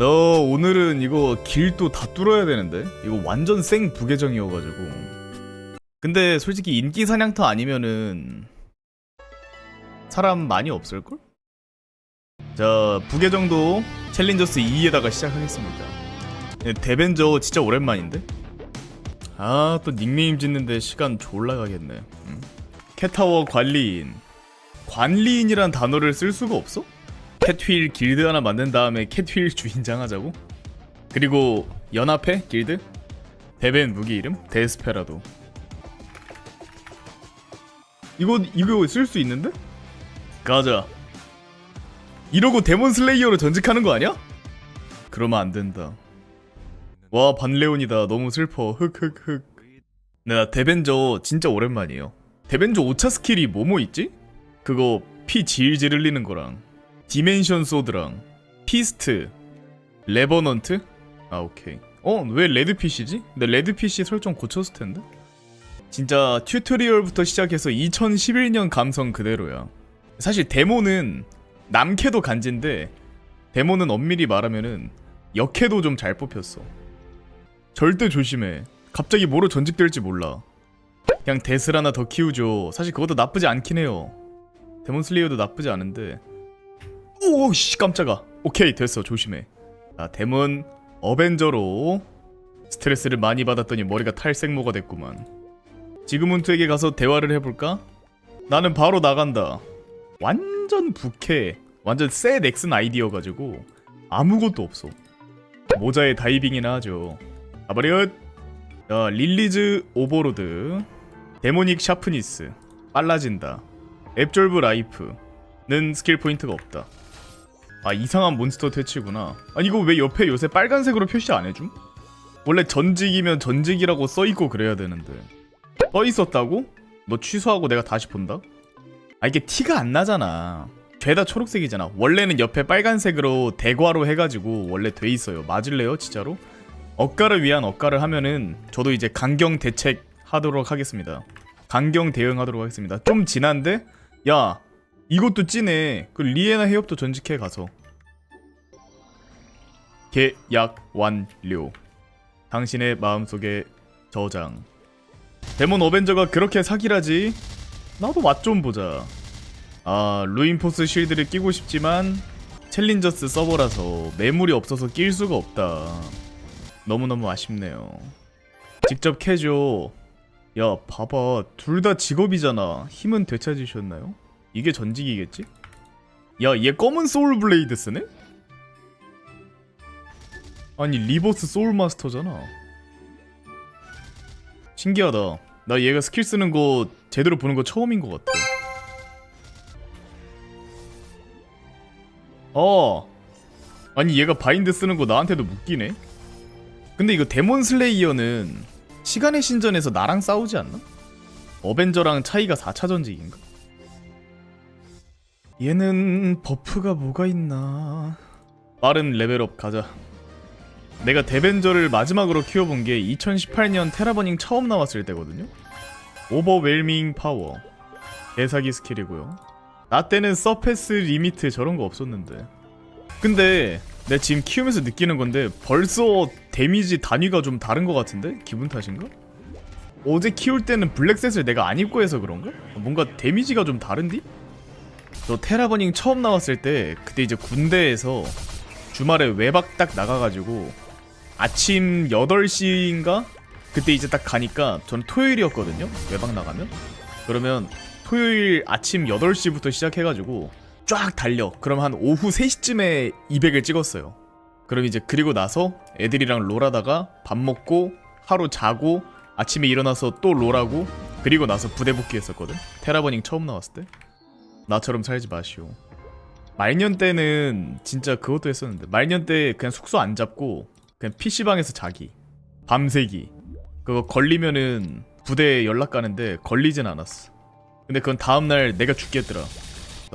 너 오늘은 이거 길도 다 뚫어야 되는데 이거 완전 생 부계정이어가지고 근데 솔직히 인기 사냥터 아니면은 사람 많이 없을걸? 자 부계정도 챌린저스 2에다가 시작하겠습니다 네, 데벤저 진짜 오랜만인데? 아 또 닉네임 짓는데 시간 졸라 가겠네 음. 캣타워 관리인 관리인이란 단어를 쓸 수가 없어? 캣휠 길드 하나 만든 다음에 캣휠 주인장 하자고? 그리고 연합회 길드? 데벤 무기 이름? 데스페라도 이거 이거 쓸 수 있는데? 가자 이러고 데몬 슬레이어로 전직하는 거 아니야? 그러면 안 된다 와 반레온이다 너무 슬퍼 흑흑흑 나 데벤저 진짜 오랜만이에요 데벤저 5차 스킬이 뭐뭐 있지? 그거 피 질질 흘리는 거랑 디멘션 소드랑 피스트 레버넌트? 아 오케이. 어 왜 레드피쉬지? 근데 레드피쉬 설정 고쳤을 텐데? 진짜 튜토리얼부터 시작해서 2011년 감성 그대로야. 사실 데모는 남캐도 간지인데 데모는 엄밀히 말하면은 역캐도 좀 잘 뽑혔어. 절대 조심해. 갑자기 뭐로 전직될지 몰라. 그냥 데스를 하나 더 키우죠. 사실 그것도 나쁘지 않긴 해요. 데몬 슬레이어도 나쁘지 않은데 오씨 깜짝아. 오케이 됐어. 조심해. 자 데몬 어벤져로 스트레스를 많이 받았더니 머리가 탈색모가 됐구만. 지그문트에게 가서 대화를 해볼까? 나는 바로 나간다. 완전 부캐 완전 새 넥슨 아이디어가지고 아무것도 없어. 모자에 다이빙이나 하죠. 가버렸 자 릴리즈 오버로드. 데모닉 샤프니스. 빨라진다. 앱졸브 라이프는 스킬 포인트가 없다 아 이상한 몬스터 퇴치구나 아니 이거 왜 옆에 요새 빨간색으로 표시 안 해줌? 원래 전직이면 전직이라고 써있고 그래야 되는데 써있었다고? 너 취소하고 내가 다시 본다? 아 이게 티가 안 나잖아 죄다 초록색이잖아 원래는 옆에 빨간색으로 대과로 해가지고 원래 돼 있어요 맞을래요 진짜로? 억가를 위한 억가를 하면은 저도 이제 강경 대책 하도록 하겠습니다 강경 대응하도록 하겠습니다 좀 진한데? 야 이것도 찐해. 그 리에나 해협도 전직해 가서. 계약 완료. 당신의 마음속에 저장. 데몬 어벤져가 그렇게 사기라지? 나도 맛 좀 보자. 아 루인포스 실드를 끼고 싶지만 챌린저스 서버라서 매물이 없어서 낄 수가 없다. 너무너무 아쉽네요. 직접 캐줘. 야 봐봐. 둘 다 직업이잖아. 힘은 되찾으셨나요? 이게 전직이겠지? 야 얘 검은 소울 블레이드 쓰네? 아니 리버스 소울 마스터잖아 신기하다 나 얘가 스킬 쓰는 거 제대로 보는 거 처음인 것 같아 어 아니 얘가 바인드 쓰는 거 나한테도 묶이네 근데 이거 데몬 슬레이어는 시간의 신전에서 나랑 싸우지 않나? 어벤져랑 차이가 4차 전직인가? 얘는 버프가 뭐가 있나? 빠른 레벨업 가자. 내가 데벤저를 마지막으로 키워본 게 2018년 테라버닝 처음 나왔을 때거든요. 오버웰밍 파워. 개사기 스킬이고요. 나 때는 서페스 리미트 저런 거 없었는데. 근데 내 지금 키우면서 느끼는 건데 벌써 데미지 단위가 좀 다른 것 같은데? 기분 탓인가? 어제 키울 때는 블랙셋을 내가 안 입고 해서 그런가? 뭔가 데미지가 좀 다른디? 저 테라버닝 처음 나왔을 때 그때 이제 군대에서 주말에 외박 딱 나가가지고 아침 8시인가? 그때 이제 딱 가니까 저는 토요일이었거든요 외박 나가면. 그러면 토요일 아침 8시부터 시작해가지고 쫙 달려. 그럼 한 오후 3시쯤에 200을 찍었어요. 그럼 이제 그리고 나서 애들이랑 롤하다가 밥 먹고 하루 자고 아침에 일어나서 또 롤하고 그리고 나서 부대 복귀했었거든. 테라버닝 처음 나왔을 때 나처럼 살지 마시오. 말년 때는 진짜 그것도 했었는데 말년 때 그냥 숙소 안 잡고 그냥 PC방에서 자기 밤새기 그거 걸리면은 부대에 연락 가는데 걸리진 않았어. 근데 그건 다음날 내가 죽겠더라.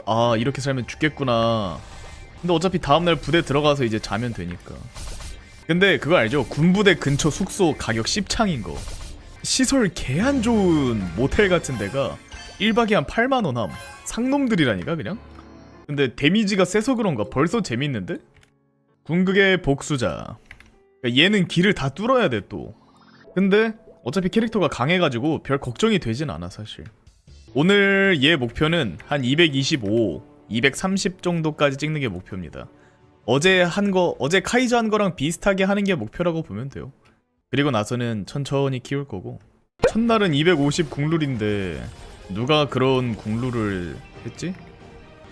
아 이렇게 살면 죽겠구나. 근데 어차피 다음날 부대 들어가서 이제 자면 되니까. 근데 그거 알죠? 군부대 근처 숙소 가격 10창인 거. 시설 개 안 좋은 모텔 같은 데가 1박에 한 8만원 함. 상놈들이라니까 그냥? 근데 데미지가 세서 그런가 벌써 재밌는데? 궁극의 복수자. 그러니까 얘는 길을 다 뚫어야 돼 또. 근데 어차피 캐릭터가 강해가지고 별 걱정이 되진 않아 사실. 오늘 얘 목표는 한 225, 230 정도까지 찍는 게 목표입니다. 어제 한 거, 어제 카이저 한 거랑 비슷하게 하는 게 목표라고 보면 돼요. 그리고 나서는 천천히 키울 거고. 첫날은 250 국룰인데 누가 그런 국룰을 했지?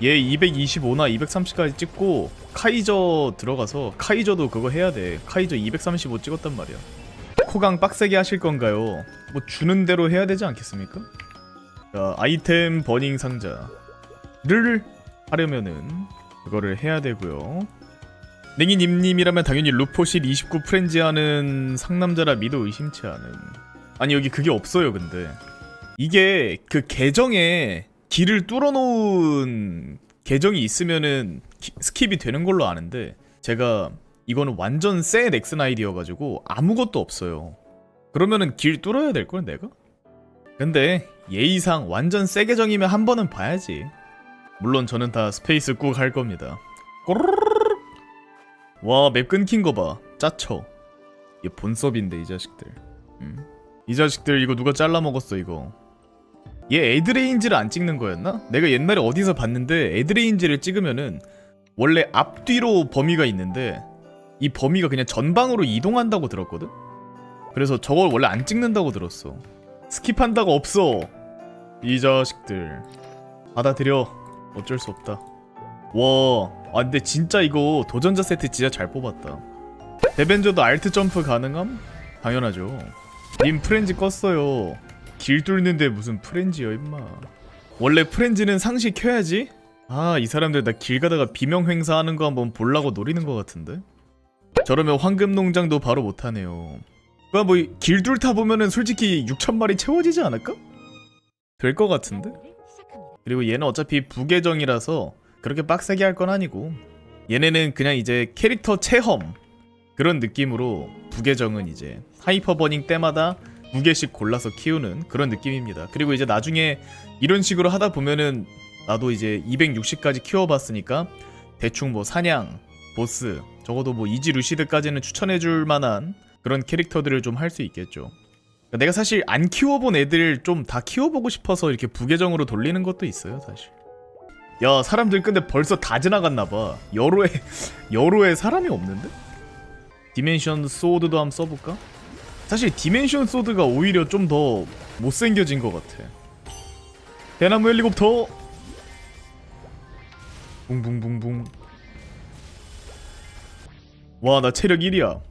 얘 225나 230까지 찍고 카이저 들어가서 카이저도 그거 해야 돼. 카이저 235 찍었단 말이야. 코강 빡세게 하실 건가요? 뭐 주는 대로 해야 되지 않겠습니까? 자, 아이템 버닝 상자를 하려면은 그거를 해야 되고요. 냉이님님이라면 당연히 루포실 29 프렌즈하는 상남자라 믿어 의심치 않음. 아니 여기 그게 없어요 근데 이게 그 계정에 길을 뚫어놓은 계정이 있으면은 기- 스킵이 되는 걸로 아는데 제가 이거는 완전 새 넥슨 아이디여가지고 아무것도 없어요. 그러면은 길 뚫어야 될걸 내가? 근데 예의상 완전 새 계정이면 한 번은 봐야지. 물론 저는 다 스페이스 꾹 할 겁니다. 꼬르르르르. 와, 맵 끊긴 거 봐. 짜쳐. 이게 본섭인데 이 자식들. 음. 이 자식들 이거 누가 잘라 먹었어 이거. 얘 에드레인지를 안 찍는 거였나? 내가 옛날에 어디서 봤는데 에드레인지를 찍으면은 원래 앞뒤로 범위가 있는데 이 범위가 그냥 전방으로 이동한다고 들었거든? 그래서 저걸 원래 안 찍는다고 들었어. 스킵한다고 없어. 이 자식들. 받아들여. 어쩔 수 없다. 와, 아 근데 진짜 이거 도전자 세트 진짜 잘 뽑았다. 데벤저도 알트 점프 가능함? 당연하죠. 님 프렌즈 껐어요. 길 뚫는데 무슨 프렌즈여 임마. 원래 프렌즈는 상시 켜야지. 아 이 사람들 나 길 가다가 비명 행사하는 거 한번 보려고 노리는 것 같은데. 저러면 황금 농장도 바로 못하네요. 그니까 뭐길 뚫다 보면은 솔직히 6천 마리 채워지지 않을까? 될 것 같은데. 그리고 얘는 어차피 부계정이라서 그렇게 빡세게 할 건 아니고 얘네는 그냥 이제 캐릭터 체험 그런 느낌으로 부계정은 이제 하이퍼 버닝 때마다 두 개씩 골라서 키우는 그런 느낌입니다. 그리고 이제 나중에 이런 식으로 하다 보면은 나도 이제 260까지 키워봤으니까 대충 뭐 사냥, 보스, 적어도 뭐 이지 루시드까지는 추천해줄 만한 그런 캐릭터들을 좀 할 수 있겠죠. 그러니까 내가 사실 안 키워본 애들 좀 다 키워보고 싶어서 이렇게 부계정으로 돌리는 것도 있어요, 사실. 야, 사람들 근데 벌써 다 지나갔나봐. 여로에, 여로에 사람이 없는데? 디멘션 소드도 한번 써볼까? 사실 디멘션 소드가 오히려 좀 더 못생겨진 것 같아. 대나무 헬리콥터! 붕붕붕붕. 와, 나 체력 1이야.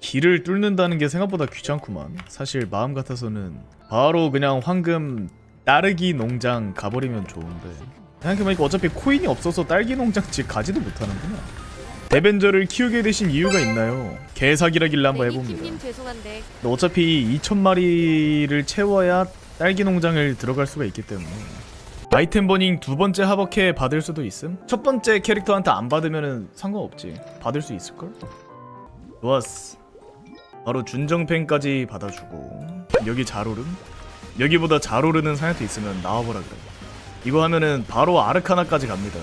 길을 뚫는다는 게 생각보다 귀찮구만. 사실 마음 같아서는 바로 그냥 황금 따르기 농장 가버리면 좋은데. 생각해보니까 어차피 코인이 없어서 딸기 농장집 가지도 못하는구나. 데벤저를 키우게 되신 이유가 있나요? 개사기라길래 한번 해봅니다. 님 죄송한데 근데 어차피 2,000마리를 채워야 딸기 농장을 들어갈 수가 있기 때문에 아이템 버닝 두 번째 하버캐 받을 수도 있음? 첫 번째 캐릭터한테 안 받으면은 상관없지 받을 수 있을걸? 좋았어 바로 준정팬까지 받아주고 여기 잘 오름? 여기보다 잘 오르는 사냥터 있으면 나와보라 그래 이거 하면은 바로 아르카나까지 갑니다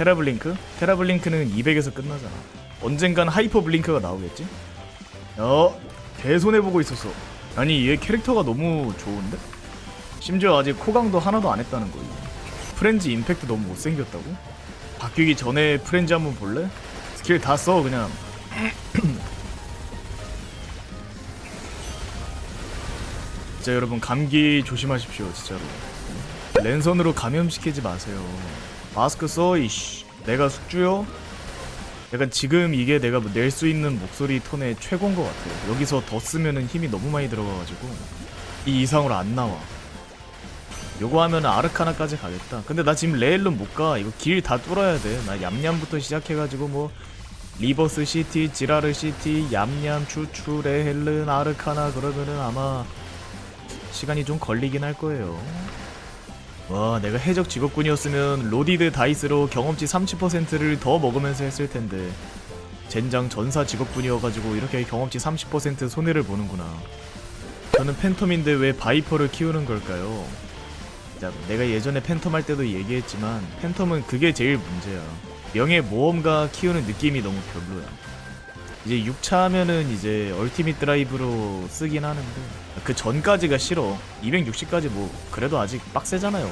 테라블링크? 테라블링크는 200에서 끝나잖아 언젠간 하이퍼 블링크가 나오겠지? 어, 개손해보고 있었어. 아니, 얘 캐릭터가 너무 좋은데? 심지어 아직 코강도 하나도 안 했다는 거지. 프렌즈 임팩트 너무 못생겼다고? 바뀌기 전에 프렌즈 한번 볼래? 스킬 다 써, 그냥. 진짜 여러분, 감기 조심하십시오, 진짜로. 랜선으로 감염시키지 마세요. 마스크 써, 이씨. 내가 숙주요? 약간 지금 이게 내가 낼 수 있는 목소리 톤의 최고인 것 같아요. 여기서 더 쓰면은 힘이 너무 많이 들어가가지고 이 이상으로 안 나와. 요거 하면 아르카나까지 가겠다. 근데 나 지금 레일론 못 가. 이거 길 다 뚫어야 돼. 나 얌얌부터 시작해가지고 뭐 리버스 시티, 지라르 시티, 얌얌, 추추, 레헬른, 아르카나 그러면은 아마 시간이 좀 걸리긴 할 거예요. 와 내가 해적 직업군이었으면 로디드 다이스로 경험치 30%를 더 먹으면서 했을 텐데 젠장 전사 직업군이어가지고 이렇게 경험치 30% 손해를 보는구나 저는 팬텀인데 왜 바이퍼를 키우는 걸까요? 자, 내가 예전에 팬텀 할 때도 얘기했지만 팬텀은 그게 제일 문제야 명예 모험가 키우는 느낌이 너무 별로야. 이제 6차 하면은 이제 얼티밋 드라이브로 쓰긴 하는데 그 전까지가 싫어. 260까지 뭐 그래도 아직 빡세잖아요.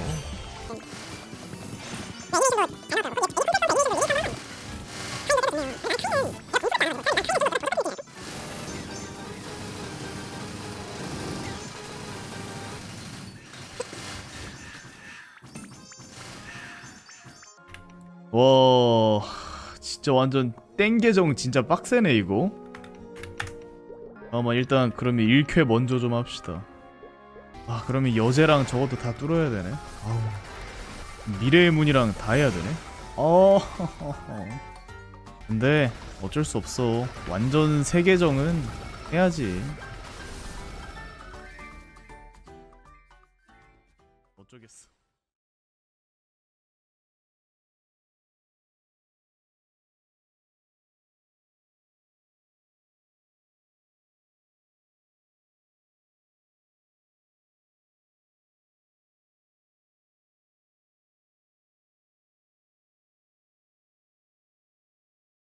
와 진짜 완전 땡 계정 진짜 빡세네 이거 아마 일단 그러면 1쾌 먼저 좀 합시다. 아 그러면 여제랑 저것도 다 뚫어야 되네? 아우 미래의 문이랑 다 해야 되네? 어 근데 어쩔 수 없어. 완전 새 계정은 해야지